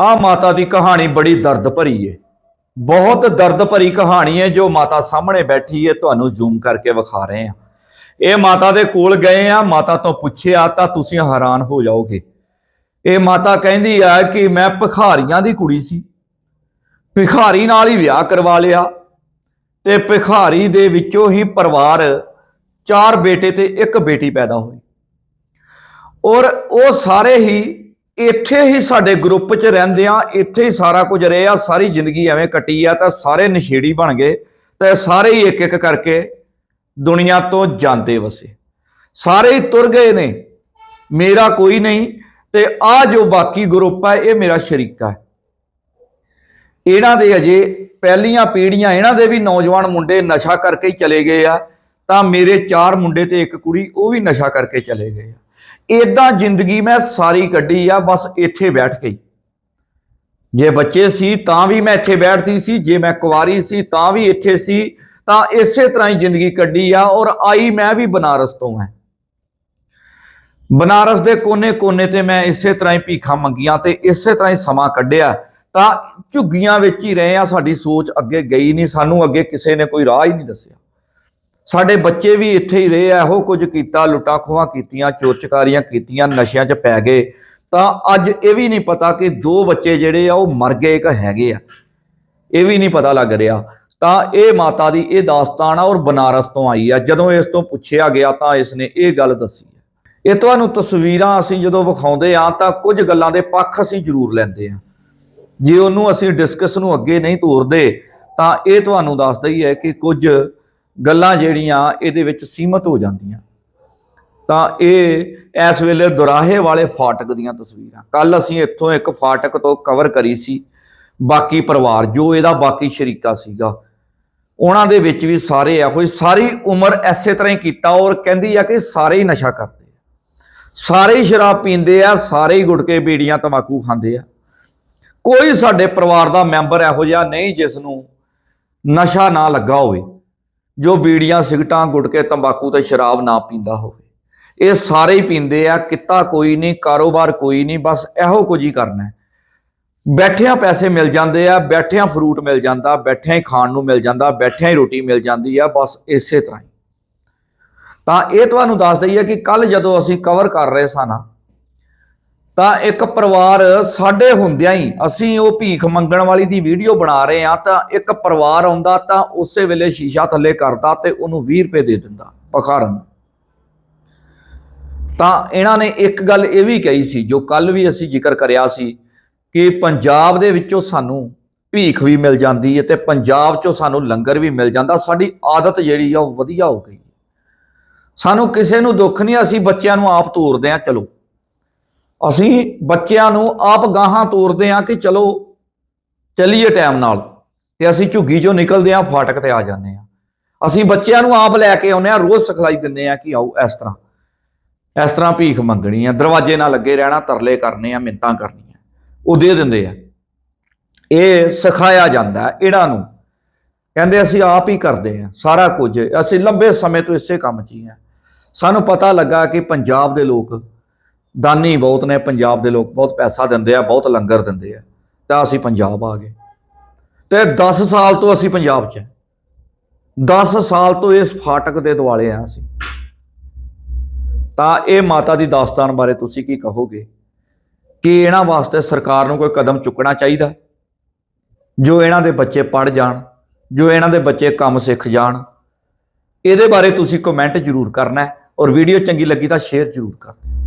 ਆ ਮਾਤਾ ਦੀ ਕਹਾਣੀ ਬੜੀ ਦਰਦ ਭਰੀ ਏ। ਬਹੁਤ ਦਰਦ ਭਰੀ ਕਹਾਣੀ ਹੈ ਜੋ ਮਾਤਾ ਸਾਹਮਣੇ ਬੈਠੀ ਹੈ ਤੁਹਾਨੂੰ ਜ਼ੂਮ ਕਰਕੇ ਵਿਖਾ ਰਹੇ ਹਾਂ। ਇਹ ਮਾਤਾ ਦੇ ਕੋਲ ਗਏ ਆ, ਮਾਤਾ ਤੋਂ ਪੁੱਛਿਆ, ਤਾਂ ਤੁਸੀਂ ਹੈਰਾਨ ਹੋ ਜਾਓਗੇ? ਇਹ ਮਾਤਾ ਕਹਿੰਦੀ ਆ ਕਿ ਮੈਂ ਭਿਖਾਰੀਆਂ ਦੀ ਕੁੜੀ ਸੀ। ਭਿਖਾਰੀ ਨਾਲ ਹੀ ਵਿਆਹ ਕਰਵਾ ਲਿਆ ਤੇ ਭਿਖਾਰੀ ਦੇ ਵਿੱਚੋਂ ਹੀ ਪਰਿਵਾਰ ਚਾਰ ਬੇਟੇ ਤੇ ਇੱਕ ਬੇਟੀ ਪੈਦਾ ਹੋਈ। ਔਰ ਉਹ ਸਾਰੇ ਹੀ ਇੱਥੇ ਹੀ ਸਾਡੇ ਗਰੁੱਪ 'ਚ ਰਹਿੰਦੇ ਆ, ਇੱਥੇ ਹੀ ਸਾਰਾ ਕੁਝ ਰਹੇ ਆ, ਸਾਰੀ ਜ਼ਿੰਦਗੀ ਐਵੇਂ ਕੱਟੀ ਆ, ਤਾਂ ਸਾਰੇ ਨਸ਼ੇੜੀ ਬਣ ਗਏ, ਤੇ ਸਾਰੇ ਹੀ ਇੱਕ ਇੱਕ ਕਰਕੇ ਦੁਨੀਆ ਤੋਂ ਜਾਂਦੇ ਵਸੇ। ਸਾਰੇ ਹੀ ਤੁਰ ਗਏ ਨੇ, ਮੇਰਾ ਕੋਈ ਨਹੀਂ, ਤੇ ਆ ਜੋ ਬਾਕੀ ਗਰੁੱਪ ਹੈ ਇਹ ਮੇਰਾ ਸ਼ਰੀਕਾ ਹੈ। ਇਹਨਾਂ ਦੇ ਅਜੇ ਪਹਿਲੀਆਂ ਪੀੜ੍ਹੀਆਂ, ਇਹਨਾਂ ਦੇ ਵੀ ਨੌਜਵਾਨ ਮੁੰਡੇ ਨਸ਼ਾ ਕਰਕੇ ਹੀ ਚਲੇ ਗਏ ਆ ਤਾਂ ਮੇਰੇ ਚਾਰ ਮੁੰਡੇ ਤੇ ਇੱਕ ਕੁੜੀ, ਉਹ ਵੀ ਨਸ਼ਾ ਕਰਕੇ ਚਲੇ ਗਏ ਆ। ਇਦਾਂ ਜ਼ਿੰਦਗੀ ਮੈਂ ਸਾਰੀ ਕੱਢੀ ਆ, ਬਸ ਇੱਥੇ ਬੈਠ ਗਈ ਜੇ ਬੱਚੇ ਸੀ ਤਾਂ ਵੀ ਮੈਂ ਇੱਥੇ ਬੈਠਦੀ ਸੀ, ਜੇ ਮੈਂ ਕੁਵਾਰੀ ਸੀ ਤਾਂ ਵੀ ਇੱਥੇ ਸੀ। ਤਾਂ ਇਸੇ ਤਰ੍ਹਾਂ ਹੀ ਜ਼ਿੰਦਗੀ ਕੱਢੀ ਆ ਔਰ ਆਈ ਮੈਂ ਵੀ ਬਨਾਰਸ ਤੋਂ ਹਾਂ ਬਨਾਰਸ ਦੇ ਕੋਨੇ-ਕੋਨੇ ਤੇ ਮੈਂ ਇਸੇ ਤਰ੍ਹਾਂ ਹੀ ਭੀਖਾਂ ਮੰਗੀਆਂ ਤੇ ਇਸੇ ਤਰ੍ਹਾਂ ਹੀ ਸਮਾਂ ਕੱਢਿਆ। ਤਾਂ ਝੁੱਗੀਆਂ ਵਿੱਚ ਹੀ ਰਹੇ ਆ, ਸਾਡੀ ਸੋਚ ਅੱਗੇ ਗਈ ਨਹੀਂ, ਸਾਨੂੰ ਅੱਗੇ ਕਿਸੇ ਨੇ ਕੋਈ ਰਾਹ ਹੀ ਨਹੀਂ ਦੱਸਿਆ। ਸਾਡੇ ਬੱਚੇ ਵੀ ਇੱਥੇ ਹੀ ਰਹੇ ਆ, ਇਹੋ ਕੁਝ ਕੀਤਾ, ਲੁੱਟਾ ਖੋਹਾਂ ਕੀਤੀਆਂ, ਚੋਰਚਕਾਰੀਆਂ ਕੀਤੀਆਂ, ਨਸ਼ਿਆਂ 'ਚ ਪੈ ਗਏ। ਤਾਂ ਅੱਜ ਇਹ ਵੀ ਨਹੀਂ ਪਤਾ ਕਿ ਦੋ ਬੱਚੇ ਜਿਹੜੇ ਆ, ਉਹ ਮਰ ਗਏ ਇੱਕ ਹੈਗੇ ਆ। ਇਹ ਵੀ ਨਹੀਂ ਪਤਾ ਲੱਗ ਰਿਹਾ। ਤਾਂ ਇਹ ਮਾਤਾ ਦੀ ਇਹ ਦਾਸਤਾਨ ਆ ਔਰ ਬਨਾਰਸ ਤੋਂ ਆਈ ਆ। ਜਦੋਂ ਇਸ ਤੋਂ ਪੁੱਛਿਆ ਗਿਆ ਤਾਂ ਇਸ ਨੇ ਇਹ ਗੱਲ ਦੱਸੀ ਹੈ। ਇਹ ਤੁਹਾਨੂੰ ਤਸਵੀਰਾਂ ਅਸੀਂ ਜਦੋਂ ਵਿਖਾਉਂਦੇ ਆ ਤਾਂ ਕੁਝ ਗੱਲਾਂ ਦੇ ਪੱਖ ਅਸੀਂ ਜ਼ਰੂਰ ਲੈਂਦੇ ਆ। ਜੇ ਉਹਨੂੰ ਅਸੀਂ ਡਿਸਕਸ ਨੂੰ ਅੱਗੇ ਨਹੀਂ ਤੋਰਦੇ, ਤਾਂ ਇਹ ਤੁਹਾਨੂੰ ਦੱਸਦਾ ਹੀ ਹੈ ਕਿ ਕੁਝ ਗੱਲਾਂ ਜਿਹੜੀਆਂ ਇਹਦੇ ਵਿੱਚ ਸੀਮਤ ਹੋ ਜਾਂਦੀਆਂ। ਤਾਂ ਇਹ ਇਸ ਵੇਲੇ ਦੁਰਾਹੇ ਵਾਲੇ ਫਾਟਕ ਦੀਆਂ ਤਸਵੀਰਾਂ। ਕੱਲ ਅਸੀਂ ਇੱਥੋਂ ਇੱਕ ਫਾਟਕ ਤੋਂ ਕਵਰ ਕਰੀ ਸੀ, ਬਾਕੀ ਪਰਿਵਾਰ, ਜੋ ਇਹਦਾ ਬਾਕੀ ਸ਼ਰੀਕਾ ਸੀਗਾ। ਉਹਨਾਂ ਦੇ ਵਿੱਚ ਵੀ ਸਾਰੇ ਇਹੋ ਹੀ, ਸਾਰੀ ਉਮਰ ਐਸੇ ਤਰ੍ਹਾਂ ਹੀ ਕੀਤਾ ਔਰ ਕਹਿੰਦੀ ਆ ਕਿ ਸਾਰੇ ਹੀ ਨਸ਼ਾ ਕਰਦੇ ਆ। ਸਾਰੇ ਹੀ ਸ਼ਰਾਬ ਪੀਂਦੇ ਆ, ਸਾਰੇ ਹੀ ਗੁਟਕੇ ਬੀੜੀਆਂ ਤਮਾਕੂ ਖਾਂਦੇ ਆ। ਕੋਈ ਸਾਡੇ ਪਰਿਵਾਰ ਦਾ ਮੈਂਬਰ ਇਹੋ ਜਿਹਾ ਨਹੀਂ ਜਿਸ ਨੂੰ ਨਸ਼ਾ ਨਾ ਲੱਗਾ ਹੋਵੇ। ਜੋ ਬੀੜੀਆਂ, ਸਿਗਟਾਂ, ਗੁਟਕੇ, ਤੰਬਾਕੂ ਤੇ ਸ਼ਰਾਬ ਨਾ ਪੀਂਦਾ ਹੋਵੇ। ਇਹ ਸਾਰੇ ਹੀ ਪੀਂਦੇ ਆ, ਕਿੱਤਾ ਕੋਈ ਨਹੀਂ, ਕਾਰੋਬਾਰ ਕੋਈ ਨਹੀਂ, ਬਸ ਇਹੋ ਕੁਝ ਹੀ ਕਰਨਾ ਬੈਠਿਆਂ ਪੈਸੇ ਮਿਲ ਜਾਂਦੇ ਆ, ਬੈਠਿਆਂ ਫਰੂਟ ਮਿਲ ਜਾਂਦਾ, ਬੈਠਿਆਂ ਹੀ ਖਾਣ ਨੂੰ ਮਿਲ ਜਾਂਦਾ, ਬੈਠਿਆਂ ਹੀ ਰੋਟੀ ਮਿਲ ਜਾਂਦੀ ਆ, ਬਸ ਇਸੇ ਤਰ੍ਹਾਂ ਹੀ। ਤਾਂ ਇਹ ਤੁਹਾਨੂੰ ਦੱਸ ਦਈਏ ਕਿ ਕੱਲ ਜਦੋਂ ਅਸੀਂ ਕਵਰ ਕਰ ਰਹੇ ਸਾਂ ਨਾ ਤਾਂ ਇੱਕ ਪਰਿਵਾਰ ਸਾਡੇ ਹੁੰਦਿਆਂ ਹੀ ਅਸੀਂ ਉਹ ਭੀਖ ਮੰਗਣ ਵਾਲੀ ਦੀ ਵੀਡੀਓ ਬਣਾ ਰਹੇ ਆ ਤਾਂ ਇੱਕ ਪਰਿਵਾਰ ਆਉਂਦਾ ਤਾਂ ਉਸੇ ਵੇਲੇ ਸ਼ੀਸ਼ਾ ਥੱਲੇ ਕਰਦਾ ਤੇ ਉਹਨੂੰ 20 ਰੁਪਏ ਦੇ ਦਿੰਦਾ ਪਖਾਰਨ ਤਾਂ ਇਹਨਾਂ ਨੇ ਇੱਕ ਗੱਲ ਇਹ ਵੀ ਕਹੀ ਸੀ, ਜੋ ਕੱਲ ਵੀ ਅਸੀਂ ਜ਼ਿਕਰ ਕਰਿਆ ਸੀ ਕਿ ਪੰਜਾਬ ਦੇ ਵਿੱਚੋਂ ਸਾਨੂੰ ਭੀਖ ਵੀ ਮਿਲ ਜਾਂਦੀ ਹੈ ਤੇ ਪੰਜਾਬ 'ਚੋਂ ਸਾਨੂੰ ਲੰਗਰ ਵੀ ਮਿਲ ਜਾਂਦਾ, ਸਾਡੀ ਆਦਤ ਜਿਹੜੀ ਆ ਉਹ ਵਧੀਆ ਹੋ ਗਈ। ਸਾਨੂੰ ਕਿਸੇ ਨੂੰ ਦੁੱਖ ਨਹੀਂ, ਅਸੀਂ ਬੱਚਿਆਂ ਨੂੰ ਆਪ ਤੋਰਦੇ ਆ ਚਲੋ। ਅਸੀਂ ਬੱਚਿਆਂ ਨੂੰ ਆਪ ਗਾਹਾਂ ਤੋਰਦੇ ਆ ਕਿ ਚਲੋ ਚੱਲੀਏ ਟਾਈਮ ਨਾਲ ਤੇ ਅਸੀਂ ਝੁੱਗੀ ਚੋਂ ਨਿਕਲਦੇ ਆ ਫਾਟਕ ਤੇ ਆ ਜਾਂਦੇ ਆ ਅਸੀਂ ਬੱਚਿਆਂ ਨੂੰ ਆਪ ਲੈ ਕੇ ਆਉਂਦੇ ਆ ਰੋਜ਼ ਸਿਖਲਾਈ ਦਿੰਦੇ ਆ ਕਿ ਆਓ ਇਸ ਤਰ੍ਹਾਂ। ਇਸ ਤਰ੍ਹਾਂ ਭੀਖ ਮੰਗਣੀ ਆ ਦਰਵਾਜ਼ੇ ਨਾਲ ਲੱਗੇ ਰਹਿਣਾ, ਤਰਲੇ ਕਰਨੇ ਆ ਮਿੰਤਾਂ ਕਰਨੀਆਂ। ਉਹ ਦੇ ਦਿੰਦੇ ਆ। ਇਹ ਸਿਖਾਇਆ ਜਾਂਦਾ ਇਹਨਾਂ ਨੂੰ। ਕਹਿੰਦੇ ਅਸੀਂ ਆਪ ਹੀ ਕਰਦੇ ਆ ਸਾਰਾ ਕੁਝ। ਅਸੀਂ ਲੰਬੇ ਸਮੇਂ ਤੋਂ ਇਸੇ ਕੰਮ 'ਚ ਹੀ ਆ ਸਾਨੂੰ ਪਤਾ ਲੱਗਾ ਕਿ ਪੰਜਾਬ ਦੇ ਲੋਕ ਦਾਨੀ ਬਹੁਤ ਨੇ, ਪੰਜਾਬ ਦੇ ਲੋਕ ਬਹੁਤ ਪੈਸਾ ਦਿੰਦੇ ਆ, ਬਹੁਤ ਲੰਗਰ ਦਿੰਦੇ ਆ, ਤਾਂ ਅਸੀਂ ਪੰਜਾਬ ਆ ਗਏ। ਤੇ 10 ਸਾਲ ਤੋਂ ਅਸੀਂ ਪੰਜਾਬ 'ਚ 10 ਸਾਲ ਤੋਂ ਇਸ ਫਾਟਕ ਦੇ ਦੁਆਲੇ ਆ ਅਸੀਂ। ਤਾਂ ਇਹ ਮਾਤਾ ਦੀ ਦਾਸਤਾਨ ਬਾਰੇ ਤੁਸੀਂ ਕੀ ਕਹੋਗੇ? ਕਿ ਇਹਨਾਂ ਵਾਸਤੇ ਸਰਕਾਰ ਨੂੰ ਕੋਈ ਕਦਮ ਚੁੱਕਣਾ ਚਾਹੀਦਾ? ਜੋ ਇਹਨਾਂ ਦੇ ਬੱਚੇ ਪੜ ਜਾਣ, ਜੋ ਇਹਨਾਂ ਦੇ ਬੱਚੇ ਕੰਮ ਸਿੱਖ ਜਾਣ, ਇਹਦੇ ਬਾਰੇ ਤੁਸੀਂ ਕਮੈਂਟ ਜ਼ਰੂਰ ਕਰਨਾ ਔਰ ਵੀਡੀਓ ਚੰਗੀ ਲੱਗੀ ਤਾਂ ਸ਼ੇਅਰ ਜ਼ਰੂਰ ਕਰਨਾ